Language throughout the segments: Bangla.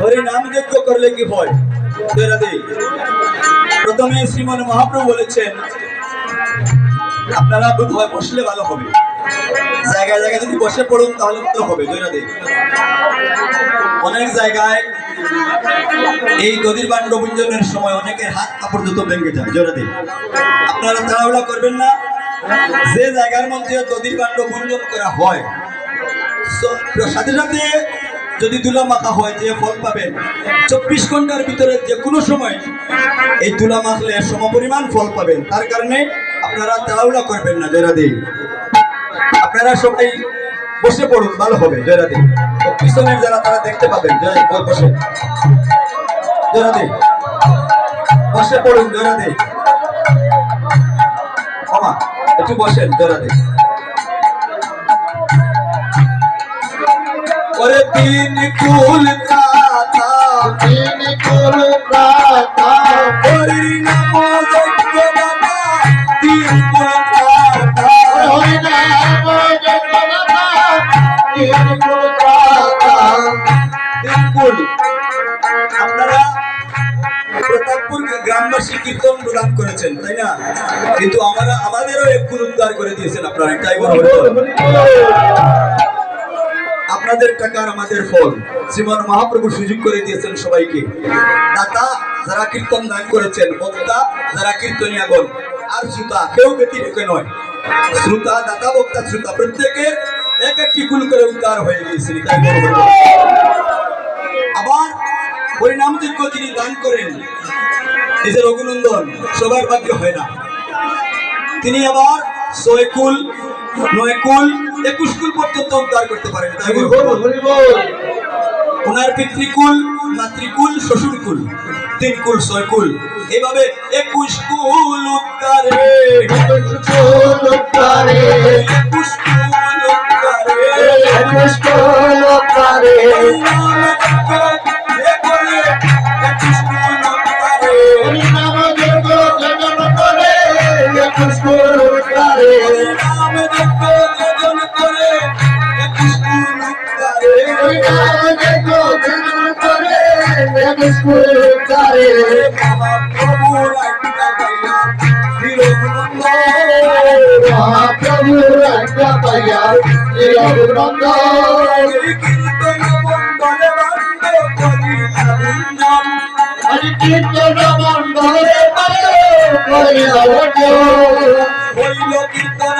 হরে নাম যজ্ঞ করলে কি হয়? প্রথমে শ্রীমন মহাপ্রভু বলেছেন, আপনারা বোধ হয় বসলে ভালো হবে। জায়গায় জায়গায় যদি বসে পড়ুন তাহলে তো হবে। জয়রাধে অনেক জায়গায় এই নদীর বাণ্ড গুঞ্জনের সময় অনেকের হাত কাপড় জুতো ভেঙে যায়। জয়রাধে আপনারা তাড়াহুড়া করবেন না। যে জায়গার মধ্যে নদীর বাণ্ড গুঞ্জন করা হয় সাথে সাথে যদি তুলা মাখা হয়, যে ফল পাবেন, চব্বিশ ঘণ্টার ভিতরে যে কোনো সময় এই তুলা মাখলে সমপরিমাণ ফল পাবেন। তার কারণে আপনারা তাড়াহুড়া করবেন না। জয়রাধে আপনারা সবাই বসে পড়ুন ভালো হবে জয়রাধে পিছনের যারা তারা দেখতে পাবেন জয় বসে। জয়রাধে বসে পড়ুন জয়রাধে মামা একটু বসেন জয়রাধে ওরে তিন কুল কাতা তিন কুল প্রাতা কুল আপনারা আপনাদের টাকা আর আমাদের ফল। মহাপ্রভু সুযোগ করে দিয়েছেন সবাইকে। দাতা যারা কীর্তন দান করেছেন, বক্তা যারা আর শ্রোতা কেউ নয়। শ্রোতা, দাতা, বক্তা, শ্রোতা, প্রত্যেকের এক একটি করে উদ্ধার হয়ে গিয়েছিল তাই। আবার পরিণামযোগ্য যিনি দান করেন যে রঘুনন্দন সবার ভাগ্য হয় না। তিনি আবার ছয় কুল নয় কুল একুশ কুল পর্যন্ত উদ্ধার করতে পারেন। ওনার পিতৃকুল মাতৃকুল শ্বশুরকুল তিন কুল ছয় কুল। এভাবে একুশ কুল উদ্ধারে। একুশ কুল উদ্ধারে। একুশ কুল প্রারে মহাপ্রভু রাজা পাইয়া হরি কীর্তন মন্ডলে পাইয়া করিয়া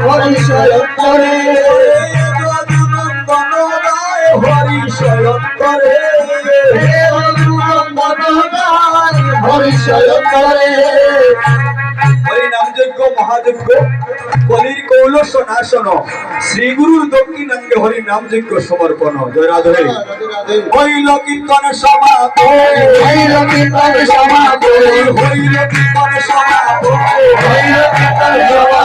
শরণ করে হরিশয় করে হরি নামযজ্ঞ মহাযজ্ঞ বলির কৌল সনাসন শ্রী গুরুর দক্ষিণাঙ্গে হরি নামযজ্ঞ সমর্পণ। জয় রাধে। হইল কীর্তন সমাপন হইল কীর্তন সমাপন হইল কীর্তন সমাপন হইল কীর্তন সমাপন